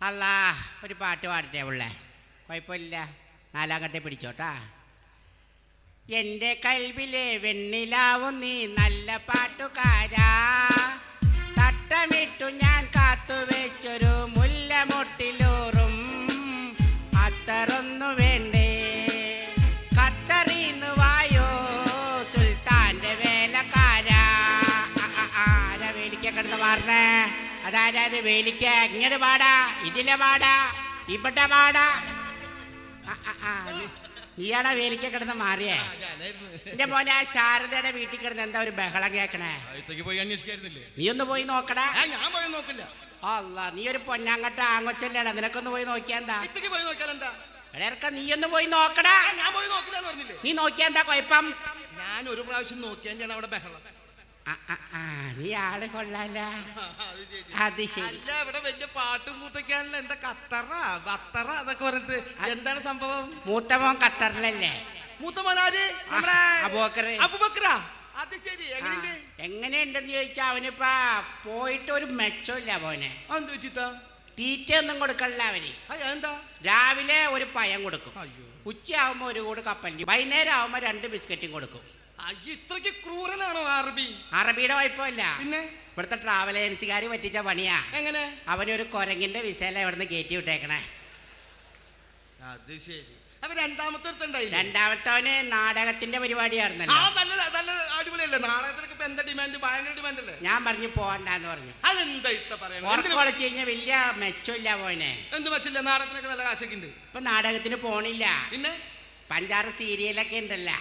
അല്ലാ ഒരു പാട്ട് പാടത്തേ ഉള്ളേ കുഴപ്പമില്ല. നാലാം കട്ടെ പിടിച്ചോട്ടാ. എന്റെ കൽവിലെ വെണ്ണിലാവും നീ നല്ല പാട്ടുകാരാ. തട്ടമിട്ടു ഞാൻ കാത്തുവെച്ചൊരു മുല്ലമൊട്ടിലൂറും അത്തറൊന്നു വേണ്ടേ? കത്തറിന്ന് വായോ സുൽത്താന്റെ വേലക്കാരാ. ആരാ വേലിക്ക കിടന്ന് മാറണേ അത് ഇത് വേലിക്ക? ഇങ്ങോട്ട് പാടാ ഇതിലെ പാടാ ഇവിടെ പാടാ ആ, ആ, ആ, നീ- നീയാണാ വേലിക്ക കിടന്ന് മാറിയേ? എന്റെ മോനെ ആ ശാരദയുടെ വീട്ടിൽ കിടന്ന് എന്താ ഒരു ബഹളം കേക്കണേ? നീ ഒന്ന് പോയി നോക്കടാ. ഞാൻ പോയി നോക്കില്ല. അല്ല നീ ഒരു പൊന്നാങ്കട്ട ആങ്ങൊച്ചല്ലേടാ നിനക്കൊന്ന് പോയി നോക്കിയാ എന്താ? പോയി നോക്കിയാൽ എന്താ? നീ ഒന്ന് പോയി നോക്കടാ. ഞാൻ പോയി നോക്കില്ല പറഞ്ഞില്ലേ? നീ നോക്കിയാ എന്താ കുഴപ്പം? ഞാൻ ഒരു പ്രാവശ്യം നോക്കിയാൽ ഞാൻ അവിടെ ബഹളം? ആ, ആ, ആ, നീ ആൾ കൊള്ളാല അത് ശരി. അല്ല ഇവിടെ വലിയ പാട്ടും കൂത്തൊക്കെയാണല്ലോ. എന്താ ഖത്തറ ഖത്തറ എന്നൊക്കെ പറഞ്ഞിട്ട് എന്താണ് സംഭവം? മൂത്തമോൻ ഖത്തറിലല്ലേ? മൂത്ത മോനാര് നമ്മുടെ അബൂബക്കറ്. അബൂബക്കറാ? അത് ശരി. ആ, എങ്ങനെയുണ്ട്? എങ്ങനെയുണ്ടെന്ന് ചോദിച്ചാ അവനിപ്പാ പോയിട്ട് ഒരു മെച്ചമില്ല പോനെ തീറ്റ ഒന്നും കൊടുക്കണില്ല അവന്. എന്താ രാവിലെ ഒരു പയം കൊടുക്കും. ഉച്ചയാവുമ്പോ ഒരു കൂട് കപ്പലിന് വൈകുന്നേരം ആവുമ്പോ രണ്ട് ബിസ്ക്കറ്റും കൊടുക്കും. അയ്യോ ഇത്രയ്ക്ക് ക്രൂരനാണോ അറബി? അറബിയുടെ കുഴപ്പമില്ല. പിന്നെ? ഇവിടുത്തെ ട്രാവൽ ഏജൻസിക്കാർ പറ്റിച്ച പണിയാ. എങ്ങനെ? അവനൊരു കുരങ്ങിന്റെ വിസയില ഇവിടുന്ന് കയറ്റി വിട്ടേക്കണേ. അത് ശരി. അപ്പൊ രണ്ടാമത്തെ അടുത്തുണ്ടായില്ലേ രണ്ടാമത്തവന് നാടകത്തിന്റെ ആ പരിപാടിയായിരുന്നല്ലോ നല്ല നല്ല അടിപൊളിയല്ലേ? നാടകത്തിനൊക്കെ ഇപ്പൊ എന്താ ഡിമാൻഡ് ഭയങ്കര ഡിമാൻഡ് അല്ലേ? ഞാൻ പറഞ്ഞു പോകണ്ടെന്ന് പറഞ്ഞു. അതെന്താ ഇത്ത ഉറക്കം എന്തിന് ഒളിച്ചു കഴിഞ്ഞാൽ വലിയ മെച്ചമില്ല പോനെ എന്ത് പറ്റില്ല നാടകത്തിനൊക്കെ നല്ല കാശൊക്കെ ഉണ്ട്. ഇപ്പൊ നാടകത്തിന് പോണില്ല. പിന്നെ? പഞ്ചാറ് സീരിയലൊക്കെ ഉണ്ടല്ലോ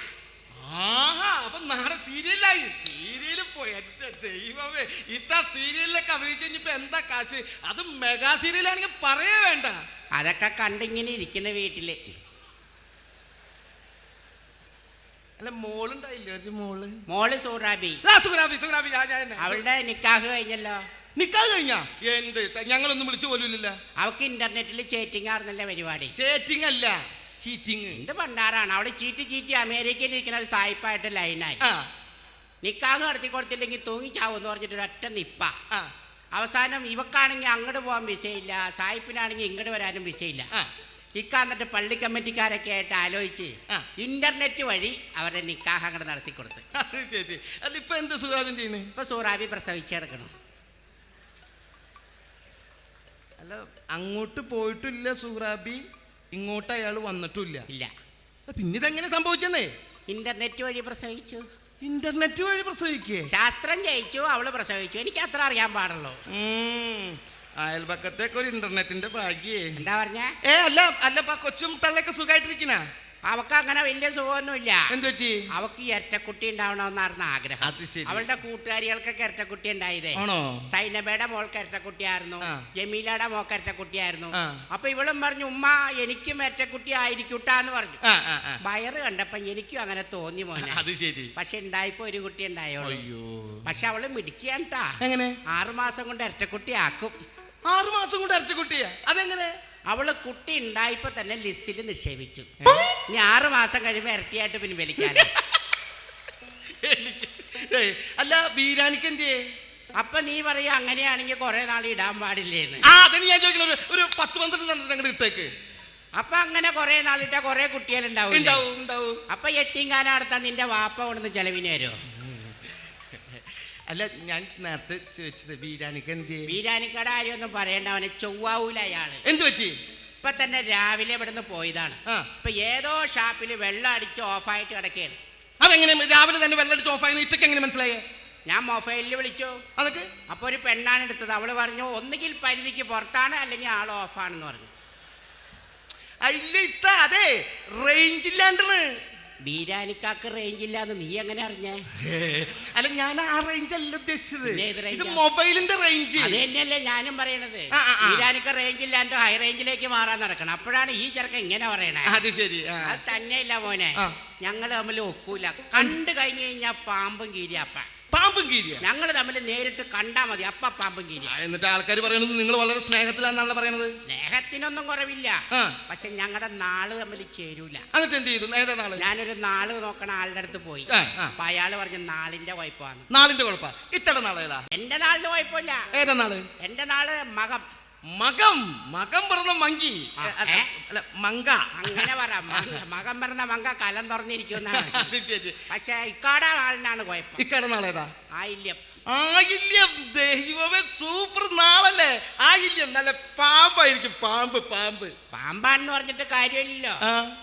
ആഹാ അപ്പൊ നാളെ സീരിയലായി സീരിയൽ പോയി എന്റെ ദൈവമേ ഇത്ത സീരിയലിലൊക്കെ അഭിനയിച്ച് കഴിഞ്ഞപ്പോ എന്താ കാശ്? അത് മെഗാ സീരിയലാണെങ്കിൽ പറയേ വേണ്ട. അതൊക്കെ കണ്ടിങ്ങനെ ഇരിക്കുന്ന വീട്ടിൽ. അല്ല മോളുണ്ടായില്ലേ ഒരു മോൾ? മോൾ സൂറാബി. ആ, ഞാൻ ഞാൻ തന്നെ. അവളുടെ നിക്കാഹ് കഴിഞ്ഞല്ലോ. നിക്കാഹ് കഴിഞ്ഞാ? എന്ത്? ത- ഞങ്ങളൊന്നും വിളിച്ചു പോലുമില്ല അവക്ക് ഇന്റർനെറ്റിൽ ചേറ്റിംഗ് ആർന്നല്ലേ പരിപാടി? ചേറ്റിംഗ് അല്ല ചീറ്റിംഗ് എന്ത് പണ്ടാറാണ് അവൾ ചീറ്റി ചീറ്റി അമേരിക്കയിൽ ഇരിക്കുന്ന ഒരു സായിപ്പായിട്ട് ലൈനായി ആ. നിക്കാഹ് നടത്തി കൊടുത്തില്ലെങ്കിൽ തൂങ്ങിച്ചാവും എന്ന് പറഞ്ഞിട്ട് ഒരൊറ്റ നിപ്പ. അവസാനം ഇവക്കാണെങ്കിൽ അങ്ങോട്ട് പോകാൻ വിസയില്ല. സായിപ്പിനാണെങ്കിൽ ഇങ്ങോട്ട് വരാനും വിസയില്ല. ആ. ഇക്ക എന്നിട്ട് പള്ളി കമ്മിറ്റിക്കാരൊക്കെ ആയിട്ട് ആലോചിച്ച് ഇന്റർനെറ്റ് വഴി അവരുടെ നിക്കാഹ് അങ്ങോട്ട് നടത്തി കൊടുത്ത്. അതിപ്പോ എന്ത് സുഗ്രാബിൻ ചെയ്യുന്നു? ഇപ്പൊ സൂറാബി പ്രസവിച്ചെടുക്കണം അല്ല അങ്ങോട്ട് പോയിട്ടില്ല സുഹ്രാബി ഇങ്ങോട്ട് അയാൾ വന്നിട്ടില്ല ഇല്ല. പിന്നെ ഇതെങ്ങനെ സംഭവിച്ചെന്നേ? ഇന്റർനെറ്റ് വഴി പ്രസവിച്ചു. ഇന്റർനെറ്റ് വഴി പ്രസവിക്കേ. ശാസ്ത്രം ജയിച്ചു അവൾ പ്രസവിച്ചു. എനിക്ക് അത്ര അറിയാൻ പാടുള്ളൂ. അയൽപക്കത്തേക്ക് ഒരു ഇന്റർനെറ്റിന്റെ ഭാഗ്യേ. എന്താ പറഞ്ഞ? ഏ അല്ല അല്ലപ്പാ കൊച്ചും തള്ളൊക്കെ സുഖമായിട്ടിരിക്കണ അവക്ക് അങ്ങനെ വലിയ സുഖമൊന്നുമില്ല. എന്ത് പറ്റി അവക്ക് ഇരട്ടക്കുട്ടി ഉണ്ടാവണമെന്നായിരുന്നു ആഗ്രഹം. അവളുടെ കൂട്ടുകാരികൾക്കൊക്കെ ഇരട്ടക്കുട്ടി ഉണ്ടായതേ. സൈനബയുടെ മോൾക്ക് ഇരട്ടക്കുട്ടിയായിരുന്നു ജമീലയുടെ മോൾക്ക് ഇരട്ടക്കുട്ടിയായിരുന്നു. അപ്പൊ ഇവളും പറഞ്ഞു ഉമ്മ എനിക്കും ഇരട്ടക്കുട്ടി ആയിരിക്കൂട്ടാന്ന് പറഞ്ഞു. വയറ് കണ്ടപ്പോ എനിക്കും അങ്ങനെ തോന്നി മോനെ. അത് ശരി. പക്ഷെ ഉണ്ടായപ്പോ ഒരു കുട്ടി ഉണ്ടായോളൂ. അയ്യോ. പക്ഷെ അവൾ മിടിക്കാണ്ടാ എങ്ങനെ? ആറുമാസം കൊണ്ട് ഇരട്ടക്കുട്ടി ആക്കും ആറുമാസം കൊണ്ട് ഇരട്ടക്കുട്ടിയാ കുട്ടിയാ അതെങ്ങനെ? അവൾ കുട്ടി ഉണ്ടായപ്പോ തന്നെ ലിസ്റ്റിൽ നിക്ഷേപിച്ചു. ഇനി ആറു മാസം കഴിയുമ്പോ ഇരട്ടിയായിട്ട് പിൻവലിക്കാൻ അല്ല ബീരാനിക്ക് എന്തിയേ? അപ്പൊ നീ പറയ അങ്ങനെയാണെങ്കിൽ കുറെ നാൾ ഇടാൻ പാടില്ലേന്ന്. ആ അതിന് ഞാൻ ഒരു- പത്ത് പന്ത്രണ്ട് ഇട്ടേക്ക്. അപ്പൊ അങ്ങനെ കുറെ നാളിട്ട കുറെ കുട്ടികളുണ്ടാവും അപ്പൊ എത്തിങ്കാന നടത്താൻ നിന്റെ വാപ്പ കൊണ്ടുവന്ന് ചെലവിന് വരുമോ അല്ല ഞാൻ നേരത്തെ ചോദിച്ചത് വീരാനിക്ക് എന്ത് വീരാനിക്കട കാര്യമൊന്നും പറയണ്ട അവനെ ചൊവ്വാവൂല അയാൾ. എന്ത് പറ്റി? ഇപ്പൊ തന്നെ രാവിലെ ഇവിടുന്ന് പോയതാണ്. ആ. ഇപ്പൊ ഏതോ ഷാപ്പിൽ വെള്ളം അടിച്ച് ഓഫായിട്ട് കിടക്കുകയാണ് അതെങ്ങനെ? രാവിലെ തന്നെ വെള്ളം വെള്ളടിച്ച് ഓഫായി ഇത്തക്ക് എങ്ങനെ മനസ്സിലായേ? ഞാൻ മൊബൈലിൽ വിളിച്ചു. അതൊക്കെ? അപ്പൊ ഒരു പെണ്ണാണ് എടുത്തത്. അവൾ പറഞ്ഞു ഒന്നുകിൽ പരിധിക്ക് പുറത്താണ് അല്ലെങ്കിൽ ആൾ ഓഫാണെന്ന് പറഞ്ഞു. ഇല്ല ഇത്ത അതെ റേഞ്ച് ഇല്ലാണ്ടാണ്. ബീരാനിക്കാക്ക് റേഞ്ച് ഇല്ലാന്ന് നീ എങ്ങനെ അറിഞ്ഞേ? അല്ല ഞാൻ ആ റേഞ്ച് അല്ല ഉദ്ദേശിച്ചത്. ഇത് മൊബൈലിന്റെ റേഞ്ച് അത് തന്നെയല്ലേ ഞാനും പറയണത്. ബീരാനിക്ക്. റേഞ്ച് ഇല്ലാണ്ട് ഹൈ റേഞ്ചിലേക്ക് മാറാൻ നടക്കണം. അപ്പോഴാണ് ഈ ചെറുക്കൻ ഇങ്ങനെ പറയണേ. അത് ശരി അത് തന്നെയല്ല മോനെ. ഞങ്ങൾ തമ്മിൽ ഒക്കൂല. കണ്ടു കഴിഞ്ഞു കഴിഞ്ഞാൽ പാമ്പും കീരി അപ്പ പാമ്പും കീരിയ. ഞങ്ങൾ തമ്മിൽ നേരിട്ട് കണ്ടാ മതി അപ്പ പാമ്പും കീരിയ. എന്നിട്ട് ആൾക്കാർ പറയുന്നത് നിങ്ങൾ വളരെ സ്നേഹത്തിലാണെന്നാണ് പറയുന്നത്? സ്നേഹത്തിനൊന്നും കുറവില്ല. പക്ഷെ ഞങ്ങളുടെ നാൾ തമ്മിൽ ചേരൂല. എന്നിട്ട് എന്ത് ചെയ്തു? ഏതാ നാൾ? ഞാനൊരു നാൾ നോക്കണ ആളുടെ അടുത്ത് പോയി. അപ്പൊ അയാൾ പറഞ്ഞ നാളിന്റെ കുഴപ്പമാണ്. നാളിന്റെ കുഴപ്പ. ഇത്തട നാളേതാ? എന്റെ നാളിന് കുഴപ്പമില്ല. ഏതാ നാൾ? എന്റെ നാൾ മകം. മകം മകം പറഞ്ഞ മങ്കി. അല്ല, മങ്ക. അങ്ങനെ പറ മകം പറഞ്ഞ മങ്ക കലം തുറന്നിരിക്കുന്നതാണ് പക്ഷെ ഇക്കാട ആളിനാണ് കുഴപ്പം. ഇക്കാട നാളേതാ ആയില്യം. ആയില്യം. ദൈവമേ സൂപ്പർ നാളല്ലേ? ആയില്യം. നല്ല പാമ്പായിരിക്കും. പാമ്പ് പാമ്പ്. പാമ്പാണെന്ന് പറഞ്ഞിട്ട് കാര്യമില്ലല്ലോ.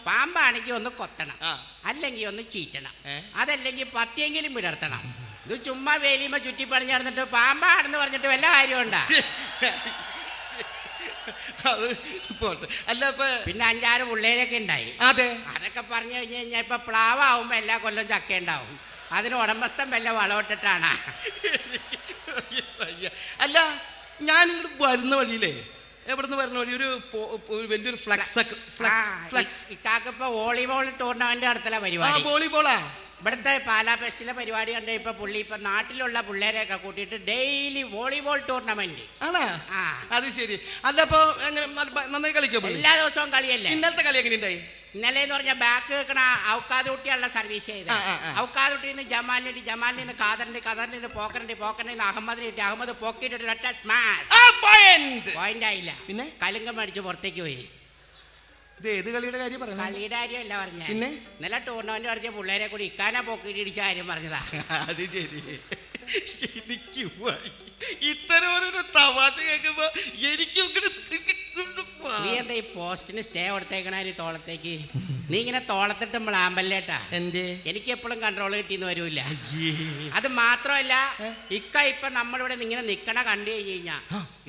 പാമ്പാണെങ്കിൽ ഒന്ന് കൊത്തണം. അല്ലെങ്കിൽ ഒന്ന് ചീറ്റണം? അതല്ലെങ്കിൽ പത്തിയെങ്കിലും വിടർത്തണം. ഇത് ചുമ്മാ വേലിയുമ്പോ ചുറ്റി പണിഞ്ഞ് നടന്നിട്ട് പാമ്പാണെന്ന് പറഞ്ഞിട്ട് വല്ല കാര്യമുണ്ടാ? അത് പോട്ടെ. അല്ല ഇപ്പൊ പിന്നെ അഞ്ചാറ് പിള്ളേരൊക്കെ ഉണ്ടായി. അതെ. അതൊക്കെ പറഞ്ഞു കഴിഞ്ഞ് കഴിഞ്ഞാൽ ഇപ്പൊ പ്ലാവാകുമ്പോ എല്ലാ കൊല്ലം ചക്ക ഉണ്ടാവും. അതിന് ഉടമസ്ഥൻ വല്ല വളമിട്ടിട്ടാണ്. അല്ല ഞാൻ ഇങ്ങോട്ട് വരുന്ന വഴിയിലേ എവിടുന്ന് വരുന്ന വഴി? ഒരു വലിയൊരു ഫ്ലക്സ് ഫ്ലക്സ് ഫ്ലക്സ്. ഇക്കാക്ക് വോളിബോൾ ടൂർണമെന്റ് നടത്തല പരിപാടി. വോളിബോളാ? ഇവിടുത്തെ പാലാ ഫെസ്റ്റിലെ പരിപാടി കണ്ട ഇപ്പൊ പുള്ളി ഇപ്പൊ നാട്ടിലുള്ള പിള്ളേരെയൊക്കെ കൂട്ടിയിട്ട് ഡെയിലി വോളിബോൾ ടൂർണമെന്റ് ആണോ? അത് ശരി. അല്ലപ്പോ നന്നായി കളിക്കും എല്ലാ ദിവസവും കളിയല്ലേ? ഇന്നലത്തെ കളി എങ്ങനെ ഉണ്ടായി ഇന്നലെ എന്ന് പറഞ്ഞാൽ ബാക്ക് വെക്കണ ഔക്കാതുട്ടിയുള്ള സർവീസ് ചെയ്ത് ഔക്കാതുട്ടി നിന്ന് ജമാലിന് ജമാലിൽ നിന്ന് ഖാദറിന്റെ ഖാദറിൽ നിന്ന് പോക്കറിന്റെ പോക്കറിൽ നിന്ന് അഹമ്മദിന് കിട്ടി അഹമ്മദ് പോക്കിട്ട് പോയിന്റ് ആയില്ല. പിന്നെ? കലുങ്കം മേടിച്ച് പുറത്തേക്ക് പോയി. ഇത് ഏത് കളിയുടെ കാര്യം പറഞ്ഞു കളിയുടെ കാര്യമല്ല പറഞ്ഞ പിന്നെ? ഇന്നലെ ടൂർണമെന്റ് നടത്തിയ പിള്ളേരെ കൂടി ഇക്കാനെ പോക്കിട്ട് ഇടിച്ച കാര്യം പറഞ്ഞതാ അത് ശരി എനിക്ക്. ഇത്തരം ഒരു തമാശ കേൾക്കുമ്പോ എനിക്ക്. നീ എന്താ ഈ പോസ്റ്റിന് സ്റ്റേ കൊടുത്തേക്കണ ഈ തോളത്തേക്ക്? നീ ഇങ്ങനെ തോളത്തിട്ട് മ്ലാമ്പല്ലേട്ടാ എന്തേ? എനിക്ക് എപ്പോഴും കൺട്രോൾ കിട്ടിയെന്ന് വരൂല അത് മാത്രമല്ല ഇക്ക ഇപ്പൊ നമ്മളിവിടെ ഇങ്ങനെ നിക്കണ കണ്ടു കഴിഞ്ഞു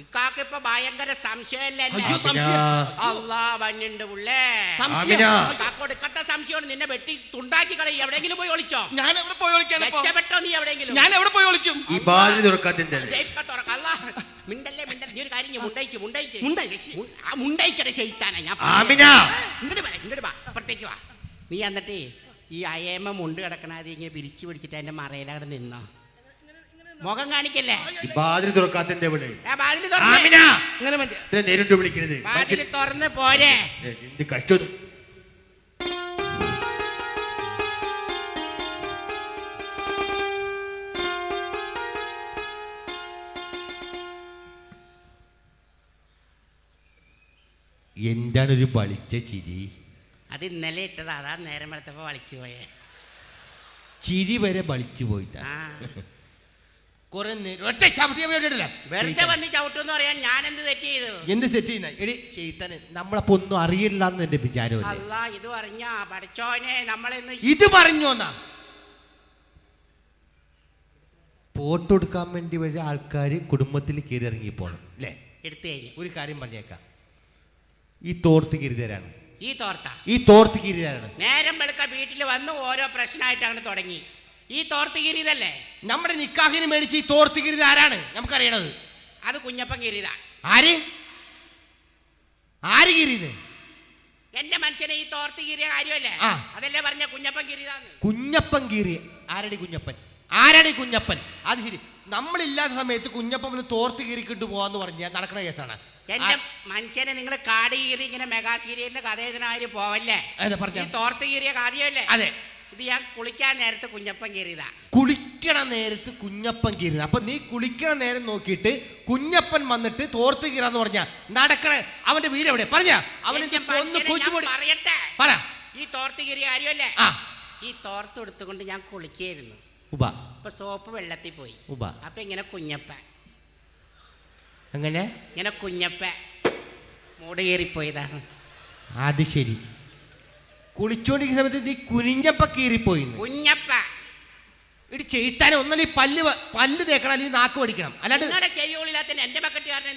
ഇക്കാക്ക് ഇപ്പൊ ഭയങ്കര സംശയമല്ലേ. അള്ളാ വന്നുണ്ട് പുള്ളേ. സംശയമാണ്. നിന്നെ വെട്ടി തുണ്ടാക്കി കളി എവിടെയെങ്കിലും പോയി ഒളിച്ചോ? ഞാൻ എവിടെ പോയി ഒളിക്കാൻ രക്ഷപ്പെട്ടോ നീ എവിടെയെങ്കിലും? ഞാൻ എവിടെ പോയി ഒളിക്കും? ഈ ബാലി തുറക്കാത്തിന്റെ ദേ ഇപ്പൊ തുറക്ക. മിണ്ടല്ലേ മിണ്ടല്ലേ നീ ഒരു കാര്യം ചെയ്യ്, മുണ്ടയിച്ച് മുണ്ടയിച്ച് മുണ്ടായി? മു- ആ മുണ്ടയിക്കട ചെയ്താനാ ഞാൻ ആമിന. ഇങ്ങോട്ട് വാ ഇങ്ങോട്ട് വാ അപ്പുറത്തേക്ക് വാ. നീ എന്നിട്ട് ഈ അയേമ മുണ്ട് കിടക്കണാതി ഇങ്ങനെ പിരിച്ചു പിടിച്ചിട്ട് എന്റെ മറയിലവിടെ നിന്നോ. മുഖം കാണിക്കല്ലേ? ഈ ബാതിൽ തുറക്കാത്തിന്റെ ഇവിടെ. ആ വാതിൽ ആമിന. തുറന്ന് അങ്ങനെ മതി ഇത്ര നേരിട്ട് വിളിക്കണത് വാതിൽ തുറന്ന് പോരെ. ഏ, എന്ത് കഷ്ടം എന്താണ് ഒരു വളിച്ച ചിരി? അത് ഇന്നലെ ഇട്ടത് അതാ നേരം വെളുത്തപ്പോ വളിച്ചു പോയേ. ചിരി വരെ വളിച്ചു പോയിട്ടാ. കുറെ നേരം ഒറ്റ ചവിട്ടിയ പോയിട്ടില്ല വെറുതെ വന്ന് ചവിട്ടെന്ന് പറയാൻ ഞാൻ എന്ത് തെറ്റ് ചെയ്തു? എന്ത് സെറ്റ് ചെയ്യുന്ന? എടി ചെയ്താന് നമ്മളപ്പോ ഒന്നും അറിയില്ല എന്ന് എന്റെ വിചാരം അല്ല ഇത് പറഞ്ഞ പഠിച്ചോനെ നമ്മളിന്ന് ഇത് പറഞ്ഞോന്നാ ഫോട്ടോ എടുക്കാൻ വേണ്ടി വഴി ആൾക്കാർ കുടുംബത്തിൽ കയറി ഇറങ്ങി പോണം അല്ലേ? എടുത്തു കഴിഞ്ഞു. ഒരു കാര്യം പറഞ്ഞേക്കാം. ഈ തോർത്ത് കിരിതരാണ്. ഈ തോർത്ത? ഈ തോർത്ത് കിരിതരാണ്. നേരം വെളുക്ക വീട്ടിൽ വന്ന് ഓരോ പ്രശ്നമായിട്ട് അങ്ങനെ തുടങ്ങി. ഈ തോർത്ത് കിരീതല്ലേ? നമ്മുടെ നിക്കാഹിന് മേടിച്ച് ഈ തോർത്ത് കിരിത ആരാണ്? നമുക്കറിയണത്. അത് കുഞ്ഞപ്പൻ കിരീത. ആര്? ആര് കിരീത്? എന്റെ മനസ്സിനെ ഈ തോർത്ത് കീറിയ കാര്യമല്ലേ? അതല്ലേ പറഞ്ഞ കുഞ്ഞപ്പൻ കീറിയതാന്ന് കുഞ്ഞപ്പൻ കീറിയ ആരടി കുഞ്ഞപ്പൻ? ആരടി കുഞ്ഞപ്പൻ? അത് ശരി. നമ്മളില്ലാത്ത സമയത്ത് കുഞ്ഞപ്പം ഒന്ന് തോർത്ത് കീറിക്കിട്ട് പോവാന്ന് പറഞ്ഞാൽ നടക്കണ കേസാണ്. എന്റെ മനുഷ്യനെ നിങ്ങൾ കാട് കീറി ഇങ്ങനെ മെഗാ സീരിയലിന്റെ കഥ എഴുതണാര് പോവല്ലേ തോർത്ത് കീറിയ കാര്യമല്ലേ അതെ. ഇത് ഞാൻ കുളിക്കാൻ നേരത്തെ കുഞ്ഞപ്പം കീറിയതാ. കുളിക്കണ നേരത്ത് കുഞ്ഞപ്പൻ കീറിയത്. അപ്പൊ നീ കുളിക്കണ നേരം നോക്കിയിട്ട് കുഞ്ഞപ്പൻ വന്നിട്ട് തോർത്ത് കീറാന്ന് പറഞ്ഞ നടക്കണ അവന്റെ വീട് എവിടെ? പറഞ്ഞ. അവനെ മനുഷ്യനെ കൊച്ചുപൊടി പറയട്ടെ? പറ. ഈ തോർത്ത് കീറിയ കാര്യമല്ലേ? ആ. ഈ തോർത്ത് എടുത്തുകൊണ്ട് ഞാൻ കുളിക്കായിരുന്നു. ഉബ അപ്പൊ സോപ്പ് വെള്ളത്തിൽ പോയി. ഉബ അപ്പൊ ഇങ്ങനെ കുഞ്ഞപ്പ അങ്ങനെ ഇങ്ങനെ കുഞ്ഞപ്പ മൂട് കീറിപ്പോയതാണ് അത് ശരി. കുളിച്ചോണ്ടിരിക്കുന്ന സമയത്ത് നീ കുനിഞ്ഞപ്പ കീറിപ്പോയി കുഞ്ഞപ്പ. ഇടി ചെയ്താനെ ഒന്നല്ല ഈ പല്ല് പല്ല് തേക്കണം അല്ലെങ്കിൽ നാക്ക് പഠിക്കണം. അല്ലാണ്ട് എന്റെ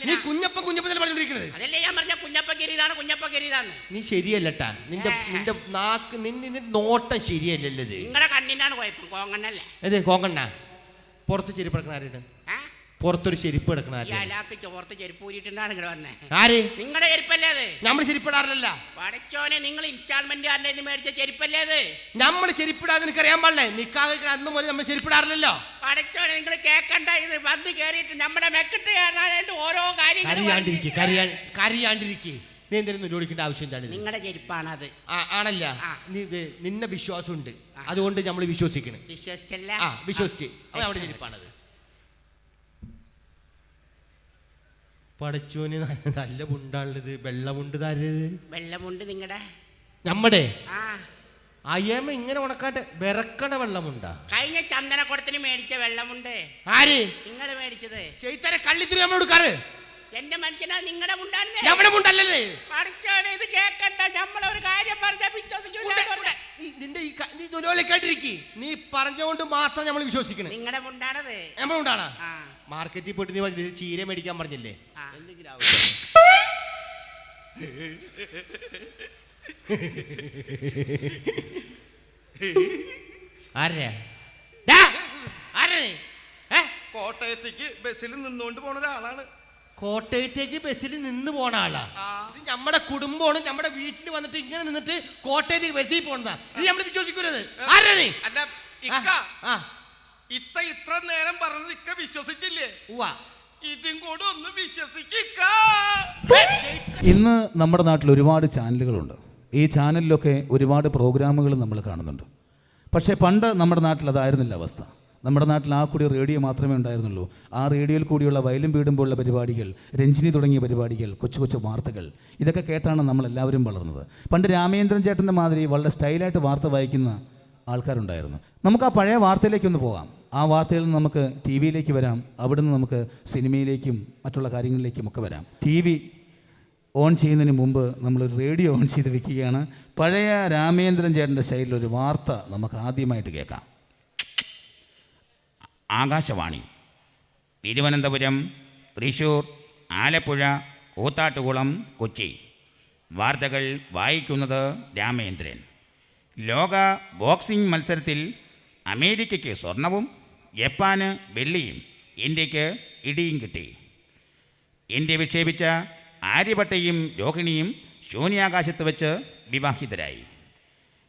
നീ കുഞ്ഞപ്പ കുഞ്ഞപ്പ പറഞ്ഞോണ്ടിരിക്കുന്നത് അതല്ലേ ഞാൻ പറഞ്ഞ കുഞ്ഞപ്പ കീറിയതാണ് കുഞ്ഞപ്പ കീറിയതാണ് നീ ശരിയല്ലട്ടാ. നിന്റെ. നിന്റെ നാക്ക് നിന്റെ നോട്ടം ശരിയല്ലല്ലേ നിങ്ങളുടെ കണ്ണിനാണ് കുഴപ്പം കോങ്ങണ്ണല്ലേ? അതെ കോങ്ങണ്ണ? പുറത്ത് ചെരുപ്പ് എടുക്കണ ആരുടെ പുറത്തൊരു ചെരുപ്പ് അലാക്ക് ചോർത്ത് ചെരുപ്പ് ഊരിയിട്ടുണ്ടാണ് വന്നേ. ആര്? നിങ്ങളുടെ ചെരുപ്പല്ലേ അത്? നമ്മൾ ചെരുപ്പിടാറില്ല നിങ്ങൾ ഇൻസ്റ്റാൾമെന്റുകാരന്റെ മേടിച്ച ചെരുപ്പല്ലേ അത്? നമ്മൾ ചെരുപ്പിടാതെ പാടില്ലേ? അന്ന് മുതൽ നമ്മൾ ചെരുപ്പിടാറില്ലല്ലോ. പടച്ചോനെ നിങ്ങൾ കേക്കണ്ട ഇത് വന്ന് കയറിയിട്ട് നമ്മുടെ മെക്കിട്ട് കയറാനായിട്ട് ഓരോ കാര്യങ്ങൾ കരയാണ്ടിരിക്കെ കരയാ നീ എന്തെങ്കിലും ചോദിക്കേണ്ട ആവശ്യം എന്താണ്? നിങ്ങളുടെ ചെരുപ്പാണ് അത് ആണല്ല. നീ നിന്നെ വിശ്വാസമുണ്ട്. അതുകൊണ്ട് നമ്മൾ വിശ്വസിക്കണം. വിശ്വസിച്ചല്ല. ആ വിശ്വസിച്ച് അവിടെ. ചെരുപ്പാണത്. പടച്ചോന് നല്ല- മുണ്ടാണുള്ളത്. വെള്ളമുണ്ട് തരരുത് വെള്ളമുണ്ട് നിങ്ങടെ? നമ്മടെ അയ്യമ്മ ഇങ്ങനെ ഉണക്കാട്ടെ വിറക്കണ വെള്ളമുണ്ടാ കഴിഞ്ഞ ചന്ദനക്കുടത്തിന് മേടിച്ച വെള്ളമുണ്ട് ആര്? നിങ്ങൾ മേടിച്ചത്. ചെയ്തരെ കള്ളിത്തിരി നമ്മൾ എടുക്കാറ് എന്റെ മനുഷ്യനാ നിങ്ങളുടെ മുണ്ടാണ് നമ്മുടെ മുണ്ടല്ലേ പഠിച്ചോടെ ഇത് കേക്കണ്ട. നമ്മളൊരു കാര്യം പറഞ്ഞ വിശ്വസിക്കില്ല നീ നിന്റെ ഈ ക- നീ ജോലിക്കായിട്ടിരിക്കി നീ പറഞ്ഞുകൊണ്ട് മാത്രം നമ്മൾ വിശ്വസിക്കണേ നിങ്ങളുടെ മുണ്ടാണത് നമ്മൾ ഉണ്ടാണ് ആ മാർക്കറ്റിൽ പോയിട്ട് നീ പറഞ്ഞില്ലേ, ചീര മേടിക്കാൻ പറഞ്ഞില്ലേ ആ. ആരെയാ? ഡാ, ആരെയാ നീ? ഏ? കോട്ടയത്തേക്ക് ബസ്സിൽ നിന്നുകൊണ്ട് പോണ ഒരാളാണ് കോട്ടയത്തേക്ക് ബസ്സിൽ നിന്ന് പോണ ആളാ. ഇത് നമ്മുടെ കുടുംബമാണ് നമ്മുടെ വീട്ടിൽ വന്നിട്ട് ഇങ്ങനെ നിന്നിട്ട് കോട്ടയത്തേക്ക് ബസ്സിൽ പോണതാ. ഇത് നമ്മൾ വിശ്വസിക്കരുത് ആരാ നീ അല്ല ഇക്ക. ആ ഇത്ത ഇത്ര നേരം പറഞ്ഞത് ഇക്ക വിശ്വസിച്ചില്ലേ? ഉവ്വ. ഇതും കൂടെ ഒന്ന് വിശ്വസിക്ക ഇന്ന് നമ്മുടെ നാട്ടിൽ ഒരുപാട് ചാനലുകളുണ്ട്. ഈ ചാനലിലൊക്കെ ഒരുപാട് പ്രോഗ്രാമുകൾ നമ്മൾ കാണുന്നുണ്ട്. പക്ഷേ പണ്ട് നമ്മുടെ നാട്ടിൽ അതായിരുന്നില്ല അവസ്ഥ. നമ്മുടെ നാട്ടിൽ ആ കൂടി റേഡിയോ മാത്രമേ ഉണ്ടായിരുന്നുള്ളൂ. ആ റേഡിയോയിൽ കൂടിയുള്ള വയലും വീടും പോലുള്ള പരിപാടികൾ രഞ്ജിനി തുടങ്ങിയ പരിപാടികൾ കൊച്ചു കൊച്ചു വാർത്തകൾ ഇതൊക്കെ കേട്ടാണ് നമ്മൾ എല്ലാവരും വളർന്നത്. പണ്ട് രാമേന്ദ്രൻ ചേട്ടന്റെ മാതിരി വളരെ സ്റ്റൈലായിട്ട് വാർത്ത വായിക്കുന്ന ആൾക്കാരുണ്ടായിരുന്നു. നമുക്ക് ആ പഴയ വാർത്തയിലേക്കൊന്ന് പോകാം. ആ വാർത്തയിൽ നിന്ന് നമുക്ക് ടി വിയിലേക്ക് വരാം. അവിടെ നിന്ന് നമുക്ക് സിനിമയിലേക്കും മറ്റുള്ള കാര്യങ്ങളിലേക്കും ഒക്കെ വരാം. ടി വി ഓൺ ചെയ്യുന്നതിന് മുമ്പ് നമ്മൾ റേഡിയോ ഓൺ ചെയ്ത് വെക്കുകയാണ്. പഴയ രാമേന്ദ്രൻ ചേട്ടന്റെ സ്റ്റൈലിലൊരു വാർത്ത നമുക്ക് ആദ്യമായിട്ട് കേൾക്കാം. ആകാശവാണി. തിരുവനന്തപുരം തൃശൂർ ആലപ്പുഴ കൂത്താട്ടുകുളം കൊച്ചി. വാർത്തകൾ വായിക്കുന്നത് രാമേന്ദ്രൻ. ലോക ബോക്സിംഗ് മത്സരത്തിൽ അമേരിക്കയ്ക്ക് സ്വർണവും ജപ്പാന് വെള്ളിയും ഇന്ത്യയ്ക്ക് ഇടിയും കിട്ടി. ഇന്ത്യ വിക്ഷേപിച്ച ആര്യഭട്ടയും രോഹിണിയും ശൂന്യാകാശത്ത് വെച്ച് വിവാഹിതരായി.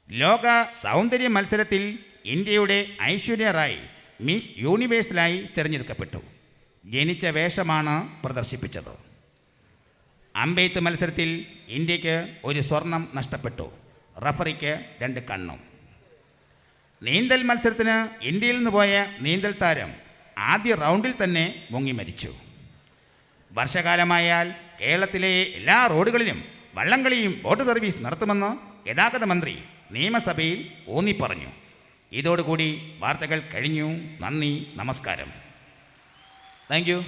ലോക സൗന്ദര്യ മത്സരത്തിൽ ഇന്ത്യയുടെ ഐശ്വര്യ റായ് മിസ് യൂണിവേഴ്സിലായി തിരഞ്ഞെടുക്കപ്പെട്ടു. ജനിച്ച വേഷമാണ് പ്രദർശിപ്പിച്ചത്. അമ്പെയ്ത്ത് മത്സരത്തിൽ ഇന്ത്യയ്ക്ക് ഒരു സ്വർണം നഷ്ടപ്പെട്ടു. റഫറിക്ക് രണ്ട് കണ്ണും. നീന്തൽ മത്സരത്തിന് ഇന്ത്യയിൽ നിന്ന് പോയ നീന്തൽ താരം ആദ്യ റൗണ്ടിൽ തന്നെ മുങ്ങി മരിച്ചു. വർഷകാലമായാൽ കേരളത്തിലെ എല്ലാ റോഡുകളിലും വള്ളംകളിയും ബോട്ട് സർവീസ് നടത്തുമെന്ന് ഗതാഗത മന്ത്രി നിയമസഭയിൽ ഊന്നിപ്പറഞ്ഞു ഇതോടുകൂടി വാർത്തകൾ കഴിഞ്ഞു. നന്ദി നമസ്കാരം. താങ്ക് യു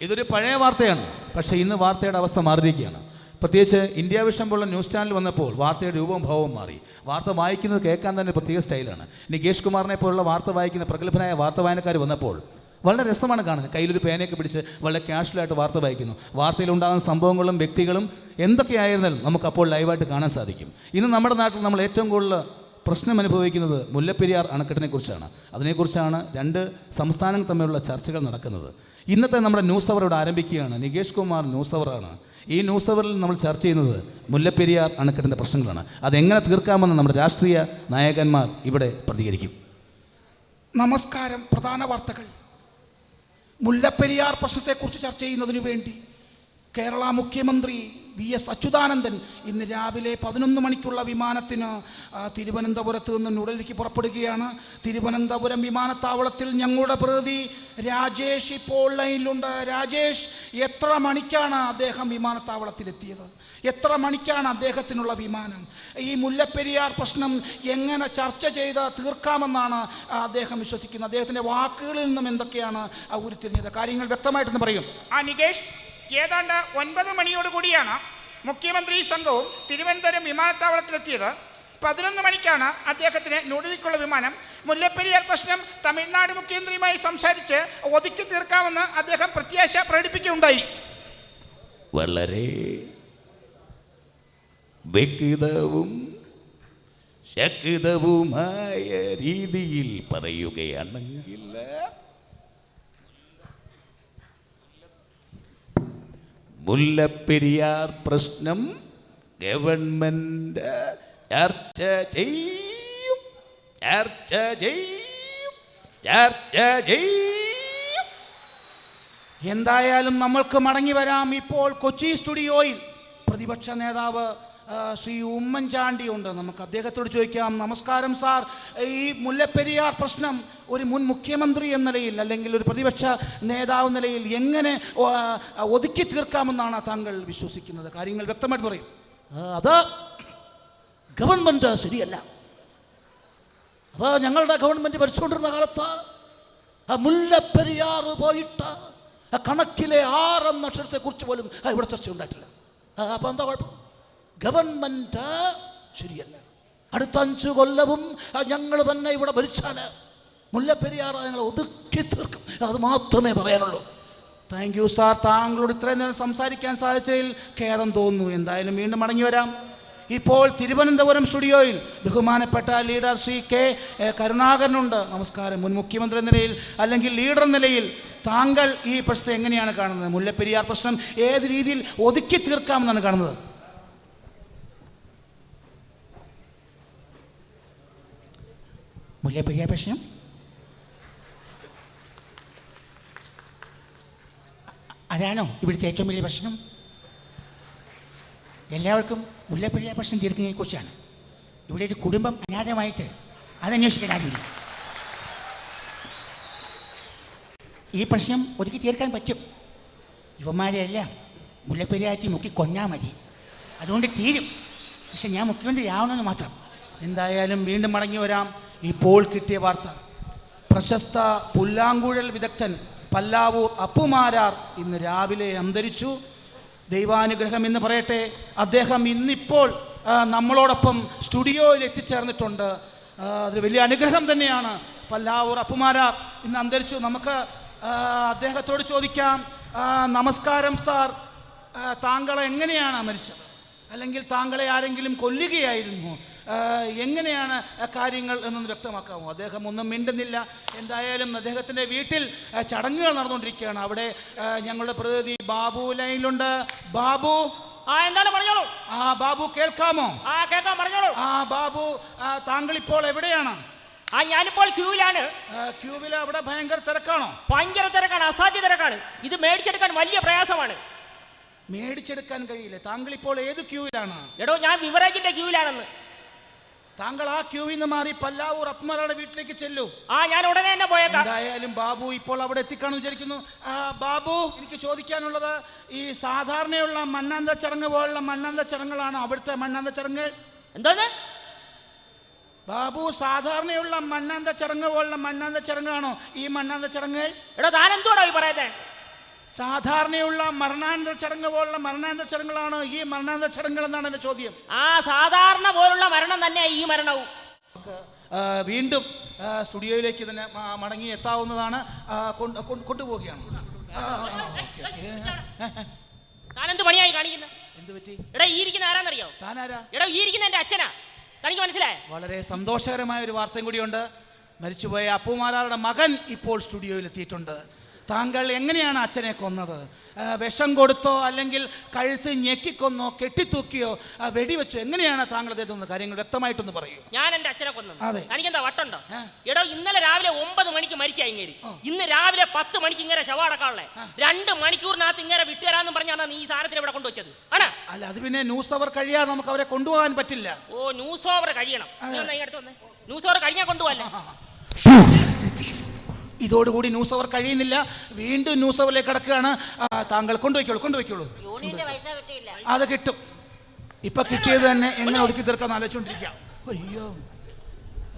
ഇതൊരു പഴയ വാർത്തയാണ്. പക്ഷേ ഇന്ന് വാർത്തയുടെ അവസ്ഥ മാറിയിരിക്കുകയാണ്. പ്രത്യേകിച്ച് ഇന്ത്യ വിഷൻ പോലുള്ള ന്യൂസ് ചാനൽ വന്നപ്പോൾ വാർത്തയുടെ രൂപവും ഭാവവും മാറി. വാർത്ത വായിക്കുന്നത് കേൾക്കാൻ തന്നെ പ്രത്യേക സ്റ്റൈലാണ്. നികേഷ് കുമാറിനെ പോലുള്ള വാർത്ത വായിക്കുന്ന പ്രഗത്ഭനായ വാർത്ത വായനക്കാർ വന്നപ്പോൾ വളരെ രസമാണ് കാണുന്നത്. കയ്യിലൊരു പേനയൊക്കെ പിടിച്ച് വളരെ കാഷ്വലായിട്ട് വാർത്ത വായിക്കുന്നു. വാർത്തയിലുണ്ടാകുന്ന സംഭവങ്ങളും വ്യക്തികളും എന്തൊക്കെയായിരുന്നാലും നമുക്കപ്പോൾ ലൈവായിട്ട് കാണാൻ സാധിക്കും. ഇന്ന് നമ്മുടെ നാട്ടിൽ നമ്മൾ ഏറ്റവും കൂടുതൽ പ്രശ്നം അനുഭവിക്കുന്നത് മുല്ലപ്പെരിയാർ അണക്കെട്ടിനെ കുറിച്ചാണ് അതിനെക്കുറിച്ചാണ് രണ്ട് സംസ്ഥാനങ്ങൾ തമ്മിലുള്ള ചർച്ചകൾ നടക്കുന്നത്. ഇന്നത്തെ നമ്മുടെ ന്യൂസ് അവർ ഇവിടെ ആരംഭിക്കുകയാണ്. നികേഷ് കുമാർ ന്യൂസ് അവറാണ് ഈ ന്യൂസ് അവറിൽ നമ്മൾ ചർച്ച ചെയ്യുന്നത് മുല്ലപ്പെരിയാർ അണക്കെട്ടിന്റെ പ്രശ്നങ്ങളാണ്. അതെങ്ങനെ തീർക്കാമെന്ന് നമ്മുടെ രാഷ്ട്രീയ നായകന്മാർ ഇവിടെ പ്രതികരിക്കും. നമസ്കാരം. പ്രധാന വാർത്തകൾ. മുല്ലപ്പെരിയാർ പ്രശ്നത്തെക്കുറിച്ച് ചർച്ച ചെയ്യുന്നതിന് വേണ്ടി കേരള മുഖ്യമന്ത്രി വി എസ് അച്യുതാനന്ദൻ ഇന്ന് രാവിലെ പതിനൊന്ന് മണിക്കുള്ള വിമാനത്തിന് തിരുവനന്തപുരത്ത് നിന്ന് ന്യൂഡൽഹിക്ക് പുറപ്പെടുകയാണ്. തിരുവനന്തപുരം വിമാനത്താവളത്തിൽ ഞങ്ങളുടെ പ്രതി രാജേഷ് ഇപ്പോൾ ലൈനിലുണ്ട്. രാജേഷ് എത്ര മണിക്കാണ് അദ്ദേഹം വിമാനത്താവളത്തിലെത്തിയത്? എത്ര മണിക്കാണ് അദ്ദേഹത്തിനുള്ള വിമാനം? ഈ മുല്ലപ്പെരിയാർ പ്രശ്നം എങ്ങനെ ചർച്ച ചെയ്ത് തീർക്കാമെന്നാണ് അദ്ദേഹം വിശ്വസിക്കുന്നത്. അദ്ദേഹത്തിന്റെ വാക്കുകളിൽ നിന്നും എന്തൊക്കെയാണ് ഉരുത്തിരിഞ്ഞത്? കാര്യങ്ങൾ വ്യക്തമായിട്ടൊന്ന് പറയും. ആ നികേഷ് ഏതാണ്ട് ഒൻപത് മണിയോട് കൂടിയാണ് മുഖ്യമന്ത്രി സംഘവും തിരുവനന്തപുരം വിമാനത്താവളത്തിലെത്തിയത്. പതിനൊന്ന് മണിക്കാണ് അദ്ദേഹത്തിന് ന്യൂഡൽഹിക്കുള്ള വിമാനം മുല്ലപ്പെരിയാർ പ്രശ്നം തമിഴ്നാട് മുഖ്യമന്ത്രിയുമായി സംസാരിച്ച് ഒതുക്കി തീർക്കാമെന്ന് അദ്ദേഹം പ്രത്യാശ പ്രകടിപ്പിക്കുകയുണ്ടായി. വളരെ വ്യക്തിതവും ശക്തവുമായ രീതിയിൽ പറയുകയാണെങ്കിൽ മുല്ലപ്പെരിയാർ പ്രശ്നം ഗവൺമെന്റ് ചർച്ച ചെയ്യും. ചർച്ച ചെയ്യും. ചർച്ച ചെയ്യും. എന്തായാലും നമ്മൾക്ക് മടങ്ങി വരാം ഇപ്പോൾ കൊച്ചി സ്റ്റുഡിയോയിൽ പ്രതിപക്ഷ നേതാവ് ശ്രീ ഉമ്മൻചാണ്ടി ഉണ്ട്. നമുക്ക് അദ്ദേഹത്തോട് ചോദിക്കാം നമസ്കാരം സാർ. ഈ മുല്ലപ്പെരിയാർ പ്രശ്നം ഒരു മുൻ മുഖ്യമന്ത്രി എന്ന നിലയിൽ അല്ലെങ്കിൽ ഒരു പ്രതിപക്ഷ നേതാവ് നിലയിൽ എങ്ങനെ ഒതുക്കി തീർക്കാമെന്നാണ് താങ്കൾ വിശ്വസിക്കുന്നത്? കാര്യങ്ങൾ വ്യക്തമായിട്ട് പറയും. അത് ഗവൺമെന്റ് ശരിയല്ല. അത് ഞങ്ങളുടെ ഗവൺമെന്റ് ഭരിച്ചുകൊണ്ടിരുന്ന കാലത്ത് മുല്ലപ്പെരിയാർ പോയിട്ട് കണക്കിലെ ആറെന്ന അക്ഷരത്തെക്കുറിച്ച് പോലും ഇവിടെ ചർച്ച ഉണ്ടായിട്ടില്ല. അപ്പം എന്താ കുഴപ്പം? ഗവൺമെന്റ് ശരിയല്ല. അടുത്ത അഞ്ച് കൊല്ലവും ഞങ്ങൾ തന്നെ ഇവിടെ ഭരിച്ചാൽ മുല്ലപ്പെരിയാർ ഞങ്ങൾ ഒതുക്കി തീർക്കും. അത് മാത്രമേ പറയാനുള്ളൂ. താങ്ക് യു സാർ താങ്കളോട് ഇത്രയും നേരം സംസാരിക്കാൻ സാധിച്ചതിൽ ഖേദം തോന്നുന്നു. എന്തായാലും വീണ്ടും മടങ്ങി വരാം. ഇപ്പോൾ തിരുവനന്തപുരം സ്റ്റുഡിയോയിൽ ബഹുമാനപ്പെട്ട ലീഡർ ശ്രീ കെ കരുണാകരനുണ്ട്. നമസ്കാരം. മുൻ മുഖ്യമന്ത്രി നിലയിൽ അല്ലെങ്കിൽ ലീഡർ നിലയിൽ താങ്കൾ ഈ പ്രശ്നം എങ്ങനെയാണ് കാണുന്നത്? മുല്ലപ്പെരിയാർ പ്രശ്നം ഏത് രീതിയിൽ ഒതുക്കി തീർക്കാമെന്നാണ് കാണുന്നത്? മുല്ലപ്പെരിയാർ പ്രശ്നം? അതാണോ ഇവിടുത്തെ ഏറ്റവും വലിയ പ്രശ്നം? എല്ലാവർക്കും മുല്ലപ്പെരിയാർ പ്രശ്നം തീർക്കുന്നതിനെക്കുറിച്ചാണ് ഇവിടെ ഒരു കുടുംബം അനാഥമായിട്ട് അതന്വേഷിക്കാൻ ആരുമില്ല. ഈ പ്രശ്നം ഒതുക്കി തീർക്കാൻ പറ്റും. ഇവന്മാരെയെല്ലാം മുല്ലപ്പെരിയാറ്റി മുക്കി കൊന്നാൽ മതി. അതുകൊണ്ട് തീരും. പക്ഷെ ഞാൻ മുഖ്യമന്ത്രി ആവണമെന്ന് മാത്രം. എന്തായാലും വീണ്ടും മടങ്ങി വരാം. ഇപ്പോൾ കിട്ടിയ വാർത്ത. പ്രശസ്ത പുല്ലാങ്കുഴൽ വിദഗ്ധൻ പല്ലാവൂർ അപ്പുമാരാർ ഇന്ന് രാവിലെ അന്തരിച്ചു. ദൈവാനുഗ്രഹം എന്ന് പറയട്ടെ അദ്ദേഹം ഇന്നിപ്പോൾ നമ്മളോടൊപ്പം സ്റ്റുഡിയോയിൽ എത്തിച്ചേർന്നിട്ടുണ്ട്. അതൊരു വലിയ അനുഗ്രഹം തന്നെയാണ്. പല്ലാവൂർ അപ്പുമാരാർ ഇന്ന് അന്തരിച്ചു. നമുക്ക് അദ്ദേഹത്തോട് ചോദിക്കാം നമസ്കാരം സാർ. താങ്കൾ എങ്ങനെയാണ് മരിച്ചത്? അല്ലെങ്കിൽ താങ്കളെ ആരെങ്കിലും കൊല്ലുകയായിരുന്നു എങ്ങനെയാണ് കാര്യങ്ങൾ എന്നൊന്ന് വ്യക്തമാക്കാമോ? അദ്ദേഹം ഒന്നും മിണ്ടുന്നില്ല. എന്തായാലും അദ്ദേഹത്തിന്റെ വീട്ടിൽ ചടങ്ങുകൾ നടന്നുകൊണ്ടിരിക്കുകയാണ്. അവിടെ ഞങ്ങളുടെ പ്രതിനിധി ബാബു ലൈനിലുണ്ട്. ബാബു? ആ എന്താണ് പറഞ്ഞോളൂ. ആ ബാബു കേൾക്കാമോ? ആ കേൾക്കാം പറഞ്ഞോളൂ. ആ ബാബു താങ്കൾ ഇപ്പോൾ എവിടെയാണ്? ആ ഞാനിപ്പോൾ ക്യൂവിലാണ്. ക്യൂവിൽ അവിടെ ഭയങ്കര തിരക്കാണോ? ഭയങ്കര തിരക്കാണ് അസാധ്യ തിരക്കാണ്. ഇത് മേടിച്ചെടുക്കാൻ വലിയ പ്രയാസമാണ്. മേടിച്ചെടുക്കാൻ കഴിയില്ല. താങ്കൾ ഇപ്പോൾ ഏത് ക്യൂവിലാണ്? എടോ ഞാൻ വിവറേജിന്റെ ക്യൂവിലാണെന്ന്. താങ്കൾ ആ ക്യൂവിൽ നിന്ന് മാറി പല്ലാവൂർ അപ്മറയുടെ വീട്ടിലേക്ക് ചെല്ലൂ. ആ ഞാൻ ഉടനെ തന്നെ പോയേക്കാം. എന്തായാലും ബാബു ഇപ്പോൾ അവിടെ എത്തിക്കാണെന്ന് വിചാരിക്കുന്നു. ആ, ബാബു എനിക്ക് ചോദിക്കാനുള്ളത് ഈ സാധാരണയുള്ള മണ്ണാന്ത ചടങ്ങ് പോലുള്ള മണ്ണാന്ത ചടങ്ങുകളാണ് അവിടുത്തെ മണ്ണാന്ത ചടങ്ങ് എന്തോന്ന്? ബാബു സാധാരണയുള്ള മണ്ണാന്ത ചടങ്ങ് പോലുള്ള മണ്ണാന്ത ചടങ്ങാണോ ഈ മണ്ണാന്ത ചടങ്ങ് എടോ താൻ എന്തോടോ ഈ പറയുന്നത് സാധാരണയുള്ള മരണാനന്തര ചടങ്ങ് പോലുള്ള മരണാനന്തര ചടങ്ങുകളാണ് ഈ മരണാനന്തര ചടങ്ങുകൾ എന്നാണ് എന്റെ ചോദ്യം. ആ സാധാരണ പോലുള്ള മരണം തന്നെ ഈ മരണവും. വീണ്ടും സ്റ്റുഡിയോയിലേക്ക് തന്നെ മടങ്ങി എത്താവുന്നതാണ് കൊണ്ടുപോവുകയാണ്. പണിയായി കാണിക്കുന്നത് എന്ത് പറ്റി? എടാ ഈ ഇരിക്കുന്ന ആരാന്നറിയോ? താനാരാ? എടാ ഈ ഇരിക്കുന്ന എന്റെ അച്ഛനാ. തനിക്ക് മനസ്സിലായേ? വളരെ സന്തോഷകരമായ ഒരു വാർത്തയും കൂടിയുണ്ട്. മരിച്ചുപോയ അപ്പുമാരാരുടെ മകൻ ഇപ്പോൾ സ്റ്റുഡിയോയിൽ എത്തിയിട്ടുണ്ട്. താങ്കൾ എങ്ങനെയാണ് അച്ഛനെ കൊന്നത്? വിഷം കൊടുത്തോ അല്ലെങ്കിൽ കഴുത്ത് ഞെക്കിക്കൊന്നോ കെട്ടിത്തൂക്കിയോ വെടിവെച്ചോ? എങ്ങനെയാണ് താങ്കൾ അദ്ദേഹത്തിന് കാര്യങ്ങൾ വ്യക്തമായിട്ടൊന്ന് പറയൂ ഞാൻ എന്റെ അച്ഛനെ കൊന്നു. അതെ. തനിക്ക് എന്താ വട്ടുണ്ടോ എടോ ഇന്നലെ രാവിലെ ഒമ്പത് മണിക്ക് മരിച്ച ഇങ്ങേരി. ഇന്ന് രാവിലെ പത്ത് മണിക്ക് ഇങ്ങനെ ശവാടക്കാളെ രണ്ട് മണിക്കൂറിനകത്ത് ഇങ്ങനെ വിട്ടുതരാന്ന് പറഞ്ഞാണ് നീ ഈ സാധനത്തിന് ഇവിടെ കൊണ്ടുവച്ചത്. ആണോ? അല്ല അത് പിന്നെ ന്യൂസ് അവർ കഴിയാതെ നമുക്ക് അവരെ കൊണ്ടുപോകാൻ പറ്റില്ല. ഓ ന്യൂസ് ഓവർ കഴിയണം. ന്യൂസ് ഓവർ കഴിഞ്ഞാൽ കൊണ്ടുപോകല്ലേ? ഇതോടുകൂടി ന്യൂസ് അവർ കഴിയുന്നില്ല. വീണ്ടും ന്യൂസ് അവറിലേക്ക് കിടക്കുകയാണ്. താങ്കൾ കൊണ്ടുപോയിക്കോളൂ കൊണ്ടുപോയിക്കോളൂ. അത് കിട്ടും. ഇപ്പൊ കിട്ടിയത് തന്നെ എങ്ങനെ ഒതുക്കി തീർക്കാൻ ആലോചിച്ചുകൊണ്ടിരിക്കാം അയ്യോ.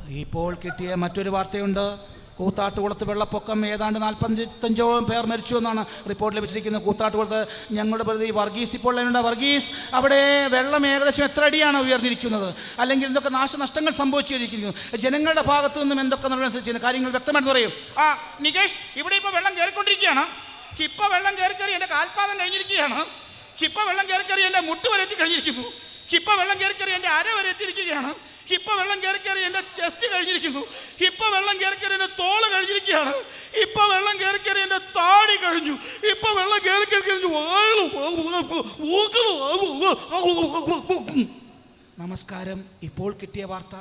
ഇപ്പോൾ കിട്ടിയ മറ്റൊരു വാർത്തയുണ്ട്. കൂത്താട്ടുകുളത്ത് വെള്ളപ്പൊക്കം ഏതാണ്ട് നാൽപ്പത്തഞ്ചോളം പേർ മരിച്ചു എന്നാണ് റിപ്പോർട്ട് ലഭിച്ചിരിക്കുന്നത്. കൂത്താട്ടുകുളത്ത് ഞങ്ങളുടെ പ്രതി വർഗീസ് ഇപ്പോൾ ഉണ്ട് വർഗീസ് അവിടെ വെള്ളം ഏകദേശം എത്ര അടിയാണ് ഉയർന്നിരിക്കുന്നത്? അല്ലെങ്കിൽ എന്തൊക്കെ നാശനഷ്ടങ്ങൾ സംഭവിച്ചിരിക്കുന്നു ജനങ്ങളുടെ ഭാഗത്തു നിന്നും എന്തൊക്കെ നടപടി കാര്യങ്ങൾ വ്യക്തമായിട്ട് പറയും. ആ നികേഷ് ഇവിടെ ഇപ്പോൾ വെള്ളം കയറിക്കൊണ്ടിരിക്കുകയാണ് ഇപ്പൊ വെള്ളം കയറി കയറി എന്റെ കാൽപാദം കഴിഞ്ഞിരിക്കുകയാണ്. ഇപ്പൊ വെള്ളം കയറി കയറി എന്റെ മുട്ട് വരെ എത്തി കഴിഞ്ഞിരിക്കുന്നു. ഇപ്പൊ വെള്ളം കയറി കയറി എന്റെ അര വരെ എത്തിയിരിക്കുകയാണ്. ഇപ്പൊ വെള്ളം കയറി കയറി എന്റെ ചെസ്റ്റ് കഴിഞ്ഞിരിക്കുന്നു ഇപ്പൊ വെള്ളം കയറി കയറി എന്റെ തോൾ കഴിഞ്ഞിരിക്കുകയാണ് ഇപ്പൊ വെള്ളം കയറി കയറി എന്റെ താടി കഴിഞ്ഞു ഇപ്പൊ വെള്ളം കയറി കയറി കഴിഞ്ഞു നമസ്കാരം ഇപ്പോൾ കിട്ടിയ വാർത്ത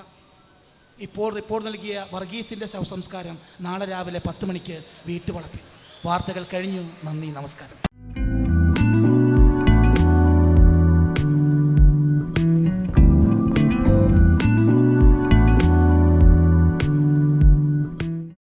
ഇപ്പോൾ റിപ്പോർട്ട് നൽകിയ വർഗീസിന്റെ ശവസംസ്കാരം നാളെ രാവിലെ പത്ത് മണിക്ക് വീട്ടുവളപ്പിൽ വാർത്തകൾ കഴിഞ്ഞു നന്ദി നമസ്കാരം